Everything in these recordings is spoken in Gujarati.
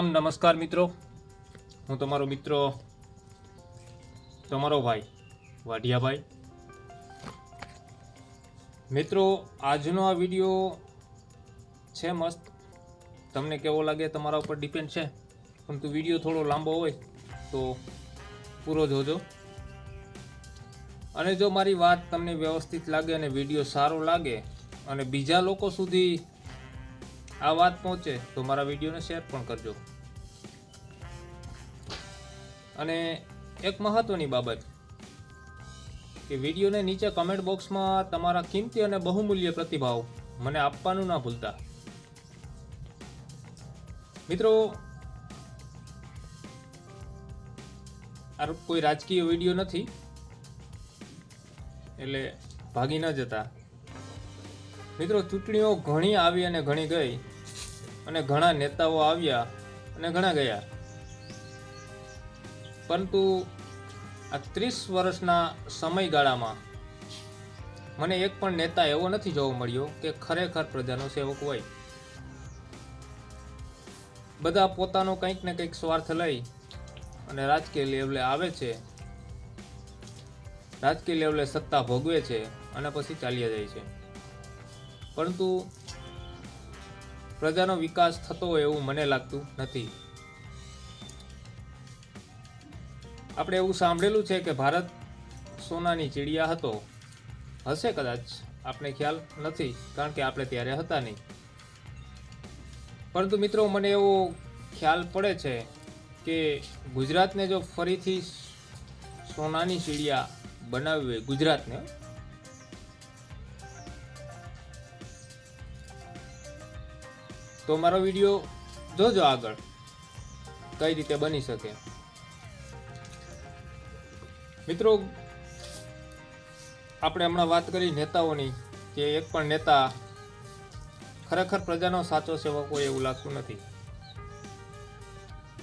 વેલકમ નમસ્કાર મિત્રો. હું તમારો મિત્ર, તમારો ભાઈ, વાઢિયાભાઈ. મિત્રો, આજનો આ વીડિયો છે મસ્ત. તમને કેવો લાગે તમારા ઉપર ડિપેન્ડ છે. પરંતુ વીડિયો થોડો લાંબો હોય તો પૂરો જોજો. અને જો મારી વાત તમને વ્યવસ્થિત લાગે અને વીડિયો સારો લાગે અને બીજા લોકો સુધી આ વાત પહોંચે, તો મારા વિડીયોને શેર પણ કરજો. અને એક મહત્વની બાબત કે વિડીયોને નીચે કમેન્ટ બોક્સમાં તમારા કિંમતી અને બહુમૂલ્ય પ્રતિભાવ મને આપવાનું ના ભૂલતા. મિત્રો, આ કોઈ રાજકીય વીડિયો નથી, એટલે ભાગી ન જતા. મિત્રો, ચૂંટણીઓ ઘણી આવી અને ઘણી ગઈ, અને ઘણા નેતાઓ આવ્યા અને ઘણા ગયા. પરંતુ આ ત્રીસ વર્ષના સમયગાળામાં મને એક પણ નેતા એવો નથી જોવા મળ્યો કે ખરેખર પ્રજાનો સેવક હોય. બધા પોતાનો કંઈક ને કંઈક સ્વાર્થ લઈ અને રાજકીય લેવલે આવે છે. રાજકીય લેવલે સત્તા ભોગવે છે અને પછી ચાલ્યા જાય છે. પરંતુ પ્રજાનો વિકાસ થતો હોય એવું મને લાગતું નથી. આપણે એવું સાંભળેલું છે કે ભારત સોનાની ચીડિયા હતો. હશે કદાચ આપણે ખ્યાલ નથી, કારણ કે આપણે ત્યારે હતા નહીં. પરંતુ મિત્રો, મને એવો ખ્યાલ પડે છે કે ગુજરાતને જો ફરીથી સોનાની ચીડિયા બનાવવી હોય, ગુજરાતને? તો મારો વીડિયો જોજો આગળ, કઈ રીતે બની શકે. મિત્રો, આપણે હમણાં વાત કરી નેતાઓની કે એક પણ નેતા ખરેખર પ્રજાનો સાચો સેવક હોય એવું લાગતું નથી.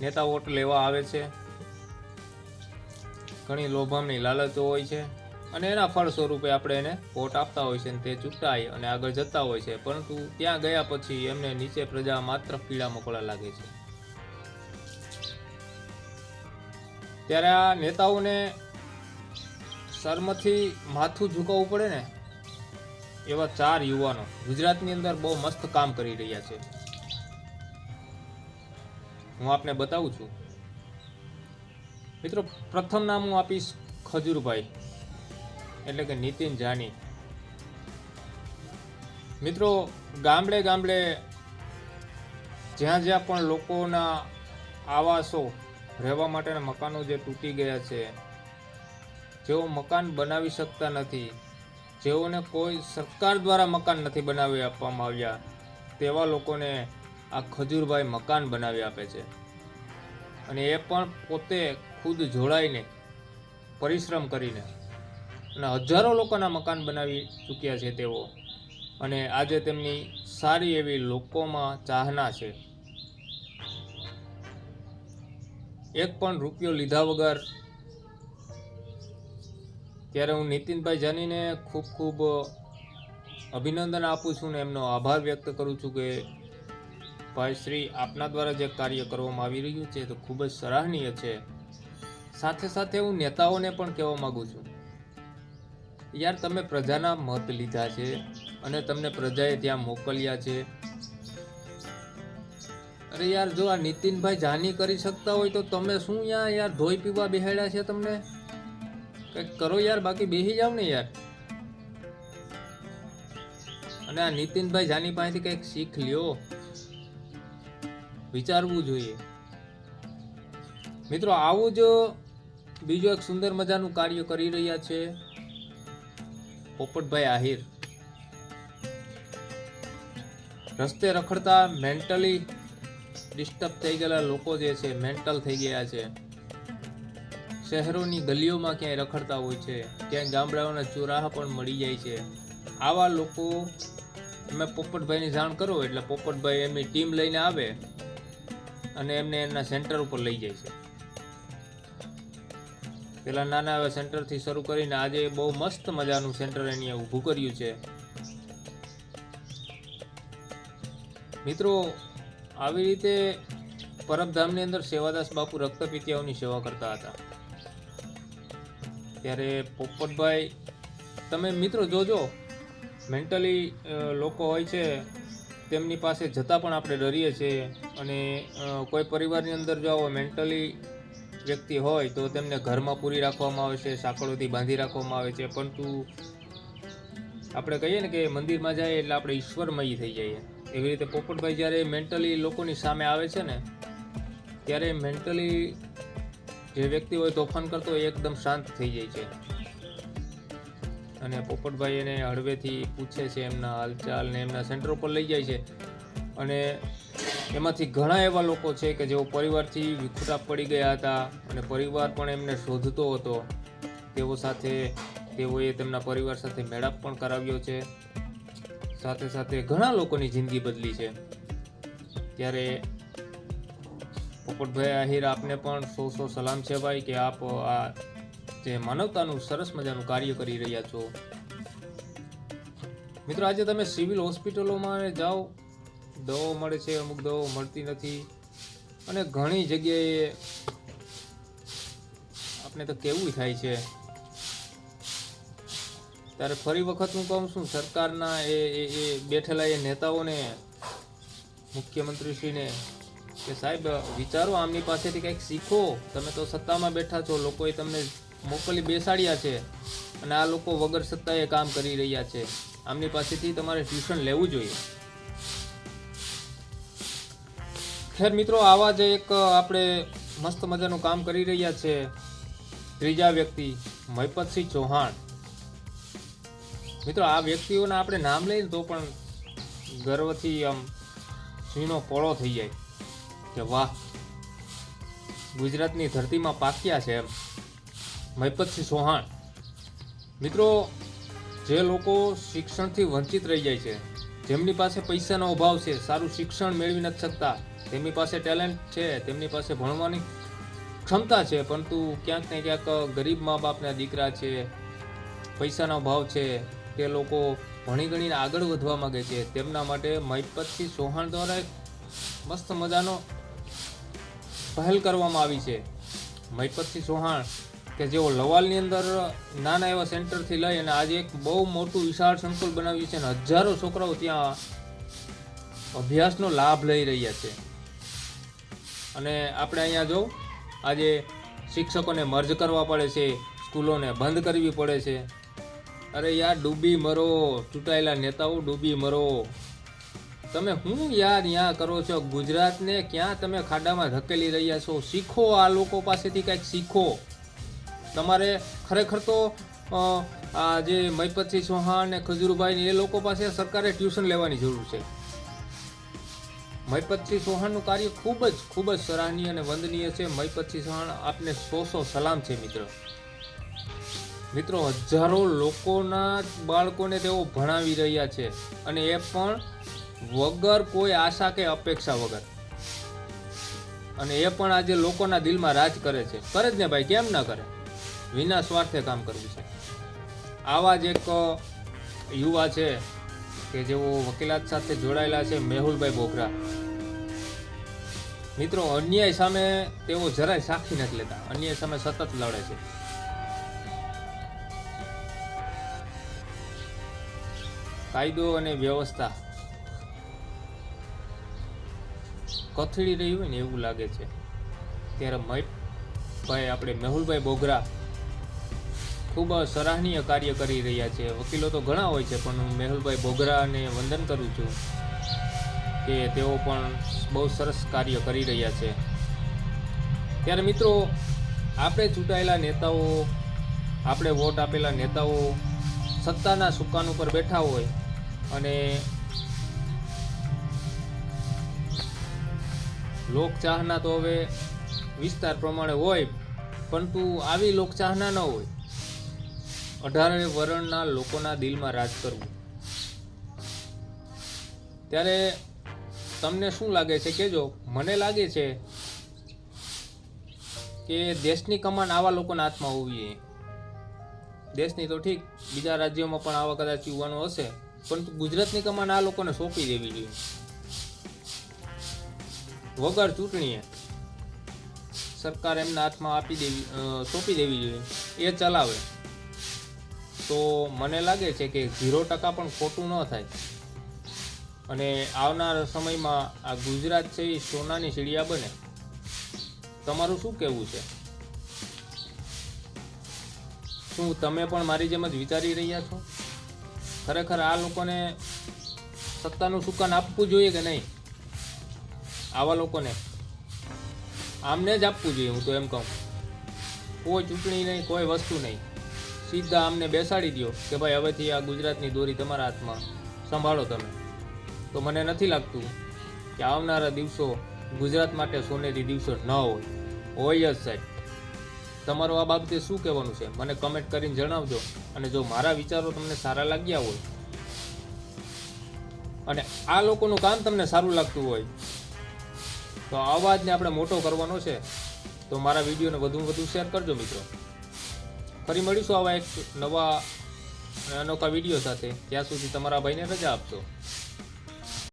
નેતા વોટ લેવા આવે છે, ઘણી લોભામણી લાલચો હોય છે અને એના ફળ સ્વરૂપે આપણે એને વોટ આપતા હોય છે અને તે ચૂંટાય અને આગળ જતા હોય છે. પરંતુ ત્યાં ગયા પછી એમને નીચે પ્રજા માત્ર પીળા મકોડા લાગે છે. ત્યારે આ નેતાઓને શર્મથી માથું ઝુકાવવું પડે ને? એવા ચાર યુવાનો ગુજરાતની અંદર બહુ મસ્ત કામ કરી રહ્યા છે. હું આપને બતાવું છું. મિત્રો, પ્રથમ નામ હું આપીશ ખજૂરભાઈ. એટલે કે નીતિન જાની. મિત્રો, ગામડે ગામડે જ્યાં જ્યાં પણ લોકોના આવાસો રહેવા માટેના મકાનો જે તૂટી ગયા છે જેઓ મકાન બનાવી શકતા નથી, જેઓને કોઈ સરકાર દ્વારા મકાન નથી બનાવી આપવામાં આવ્યા, તેવા લોકોને આ ખજૂરભાઈ મકાન બનાવી આપે છે. અને એ પણ પોતે ખુદ જોડાઈને પરિશ્રમ કરીને અને હજારો લોકોના મકાન બનાવી ચૂક્યા છે તેઓ. અને આજે તેમની સારી એવી લોકોમાં ચાહના છે. એક પણ રૂપિયો લીધા વગર ત્યારે હું નીતિનભાઈ જાનીને ખૂબ ખૂબ અભિનંદન આપું છું ને એમનો આભાર વ્યક્ત કરું છું કે ભાઈ શ્રી આપના દ્વારા જે કાર્ય કરવામાં આવી રહ્યું છે તો ખૂબ જ સરાહનીય છે. સાથે સાથે હું નેતાઓને પણ કહેવા માગું છું. યાર, તમે પ્રજાના મત લીધા છે અને તમને પ્રજાએ ત્યાં મોકલ્યા છે. અરે યાર, જો આ નીતિનભાઈ જાની કરી શકતા હોય તો તમે શું યાર યાર ધોઈ પીવા બેહાડ્યા છે તમને? કંઈક કરો યાર, બાકી બેસી જાવ ને યાર. અને આ નીતિનભાઈ જાની પાસેથી કંઈક શીખ લ્યો. વિચારવું જોઈએ. મિત્રો, આવું જ બીજું એક સુંદર મજાનું કાર્ય કરી રહ્યા છે પોપટભાઈ આહિર. રસ્તે રખડતા મેન્ટલી ડિસ્ટર્બ થઈ ગયેલા લોકો જે છે મેન્ટલ થઈ ગયા છે. શહેરોની ગલીઓમાં ક્યાંય રખડતા હોય છે, ક્યાંય ગામડાઓના ચોરાહા પણ મળી જાય છે. આવા લોકો, તમે પોપટભાઈની જાણ કરો, એટલે પોપટભાઈ એમની ટીમ લઈને આવે અને એમને એમના સેન્ટર ઉપર લઈ જાય છે. પેલા નાના એવા સેન્ટરથી શરૂ કરીને આજે બહુ મસ્ત મજાનું સેન્ટર એની ઊભું કર્યું છે. મિત્રો, આવી રીતે પરબધામની અંદર સેવાદાસ બાપુ રક્તપિત્યાઓની સેવા કરતા હતા. ત્યારે પોપટભાઈ, તમે મિત્રો જોજો મેન્ટલી લોકો હોય છે, તેમની પાસે જતાં પણ આપણે ડરીએ છીએ અને કોઈ પરિવારની અંદર જો આવો મેન્ટલી વ્યક્તિ હોય તો તેમને ઘરમાં પૂરી રાખવામાં આવે છે, સાંકળોથી બાંધી રાખવામાં આવે છે, પરંતુ આપણે કહીએ ને કે મંદિરમાં જાય એટલે આપણે ઈશ્વરમય થઈ જઈએ. એવી રીતે પોપટભાઈ જ્યારે મેન્ટલી લોકોની સામે આવે છે ને, ત્યારે મેન્ટલી જે વ્યક્તિ હોય તોફાન કરતો હોય એકદમ શાંત થઈ જાય છે. અને પોપટભાઈ એને હળવેથી પૂછે છે એમના હાલચાલ ને એમના સેન્ટર ઉપર લઈ જાય છે. અને એમાંથી ઘણા એવા લોકો છે કે જેઓ પરિવારથી વિખુટા પડી ગયા હતા અને પરિવાર પણ એમને શોધતો હતો. તેઓ સાથે તેઓએ તેમના પરિવાર સાથે મેળાપ પણ કરાવ્યો છે. સાથે સાથે ઘણા લોકોની જિંદગી બદલી છે. ત્યારે પોપટભાઈ આહિર, આપને પણ સો સો સલામ છે ભાઈ કે આપ આ જે માનવતાનું સરસ મજાનું કાર્ય કરી રહ્યા છો. મિત્રો, આજે તમે સિવિલ હોસ્પિટલોમાં જાઓ, દવાઓ મળે છે, અમુક દવાઓ મળતી નથી. અને ઘણી જગ્યાએ આપણે તો કેવું થાય છે. ત્યારે ફરી વખત હું કહું છું, સરકારના એ એ બેઠેલા એ નેતાઓને, મુખ્યમંત્રીશ્રીને કે સાહેબ, વિચારો, આમની પાસેથી કંઈક શીખો. તમે તો સત્તામાં બેઠા છો, લોકોએ તમને મોકલી બેસાડ્યા છે અને આ લોકો વગર સત્તાએ કામ કરી રહ્યા છે. આમની પાસેથી તમારે ટ્યુશન લેવું જોઈએ. ખેર મિત્રો, આવા જ એક, આપણે મસ્ત મજાનું કામ કરી રહ્યા છે. ત્રીજા વ્યક્તિ, મહિપતસિંહ ચૌહાણ. મિત્રો, આ વ્યક્તિઓના આપણે નામ લઈએ તો પણ ગર્વથી આમ સિંહનો પોળો થઈ જાય. કે વાહ, ગુજરાતની ધરતીમાં પાક્યા છે એમ. મહિપતસિંહ ચૌહાણ. મિત્રો, જે લોકો શિક્ષણથી વંચિત રહી જાય છે, જેમની પાસે પૈસાનો અભાવ છે, સારું શિક્ષણ મેળવી નથી શકતા, તેમની પાસે ટેલેન્ટ છે, તેમની પાસે ભણવાની ક્ષમતા છે, પરંતુ ક્યાંક ને ક્યાંક ગરીબ મા બાપના દીકરા છે, પૈસાનો અભાવ છે, તે લોકો ભણી ગણીને આગળ વધવા માંગે છે. તેમના માટે મહિપતસિંહ ચૌહાણ દ્વારા એક મસ્ત મજાનો પહેલ કરવામાં આવી છે. મહિપતસિંહ ચૌહાણ કે જેઓ લવાલની અંદર નાના એવા સેન્ટરથી લઈ અને આજે એક બહુ મોટું વિશાળ સંકુલ બનાવ્યું છે અને હજારો છોકરાઓ ત્યાં અભ્યાસનો લાભ લઈ રહ્યા છે. અને આપણે અહીંયા જો આજે શિક્ષકોને મર્જ કરવા પડે છે, સ્કૂલોને બંધ કરવી પડે છે. અરે યાર, ડૂબી મરો, ચૂંટાયેલા નેતાઓ ડૂબી મરો. તમે હું યાર યા કરો છો? ગુજરાતને ક્યાં તમે ખાડામાં ધકેલી રહ્યા છો? શીખો આ લોકો પાસેથી કંઈક શીખો. તમારે ખરેખર તો આ જે મહિપતસિંહ ચૌહાણ ને ખજુરભાઈ એ લોકો પાસે સરકારે ટ્યુશન લેવાની જરૂર છે. મહિપતસિંહ ચૌહાણનું કાર્ય ખૂબ જ ખૂબ જ સરાહનીય અને વંદનીય છે. મહિપતસિંહ ચૌહાણ આપને સો સો સલામ છે, મિત્ર. મિત્રો, હજારો લોકોના બાળકોને તેઓ ભણાવી રહ્યા છે. અને એ પણ વગર કોઈ આશા કે અપેક્ષા વગર. અને એ પણ આજે લોકોના દિલમાં રાજ કરે છે. કરે જ ને ભાઈ, કેમ ના કરે? વિના સ્વાર્થે કામ કરવું છે. આવા જ એક યુવા છે કે જેઓ વકીલાત સાથે જોડાયેલા છે, મેહુલભાઈ બોગરા મિત્રો, અન્યાય સામે તેઓ જરાય સાખી નથી લેતા. અન્યાય સામે સતત લડે છે. કાયદો અને વ્યવસ્થા કથળી રહી હોય ને એવું લાગે છે. ત્યારે મહિપભાઈ આપણે મેહુલભાઈ બોગરા ખૂબ સરાહનીય કાર્ય કરી રહ્યા છે. વકીલો તો ઘણા હોય છે, પણ હું મેહુલભાઈ બોગરાને વંદન કરું છું કે તેઓ પણ બહુ સરસ કાર્ય કરી રહ્યા છે. ત્યારે મિત્રો, આપણે ચૂંટાયેલા નેતાઓ, આપણે વોટ આપેલા નેતાઓ સત્તાના સુકાન ઉપર બેઠા હોય અને લોકચાહના તો હવે વિસ્તાર પ્રમાણે હોય, પરંતુ આવી લોકચાહના ન હોય. અઢારે વર્ણના લોકોના દિલમાં રાજ કરવું. ત્યારે તમને શું લાગે છે? કેજો મને લાગે છે કે દેશની કમાન આવા લોકોના હાથમાં હોવી જોઈએ. દેશની તો ઠીક, બીજા રાજ્યોમાં પણ આવા કદાચ યુવાનો હશે, પરંતુ ગુજરાતની કમાન આ લોકોને સોંપી દેવી જોઈએ. વગર ચૂંટણીએ સરકાર એમના હાથમાં આપી દેવી સોંપી દેવી જોઈએ. એ ચલાવે. તો મને લાગે છે કે ઝીરો ટકા પણ ખોટું ન થાય. અને આવનાર સમયમાં આ ગુજરાત છે એ સોનાની સીડિયા બને. તમારું શું કહેવું છે? શું તમે પણ મારી જેમ જ વિચારી રહ્યા છો? ખરેખર આ લોકોને સત્તાનું સુકાન આપવું જોઈએ કે નહીં? આવા લોકોને. આમને જ આપવું જોઈએ, હું તો એમ કહું. કોઈ ચૂંટણી નહીં, કોઈ વસ્તુ નહીં. સીધા આમને બેસાડી દો કે ભાઈ, હવેથી આ ગુજરાતની દોરી તમારા હાથમાં સંભાળો તમે. તો મને નથી લાગતું કે આવનારા દિવસો ગુજરાત માટે સોનેરી દિવસો ન હોય. હોય જ, સાહેબ. તમારું આ બાબતે શું કહેવાનું છે? મને કમેન્ટ કરીને જણાવજો. અને જો મારા વિચારો તમને સારા લાગ્યા હોય, અને આ લોકોનું કામ તમને સારું લાગતું હોય તો અવાજને આપણે મોટો કરવાનો છે. તો મારા વિડીયોને વધુમાં વધુ શેર કરજો મિત્રો. ફરી મળીશું આવા એક નવા અને અનોખા વીડિયો સાથે. ત્યાં સુધી તમારા ભાઈને રજા આપજો.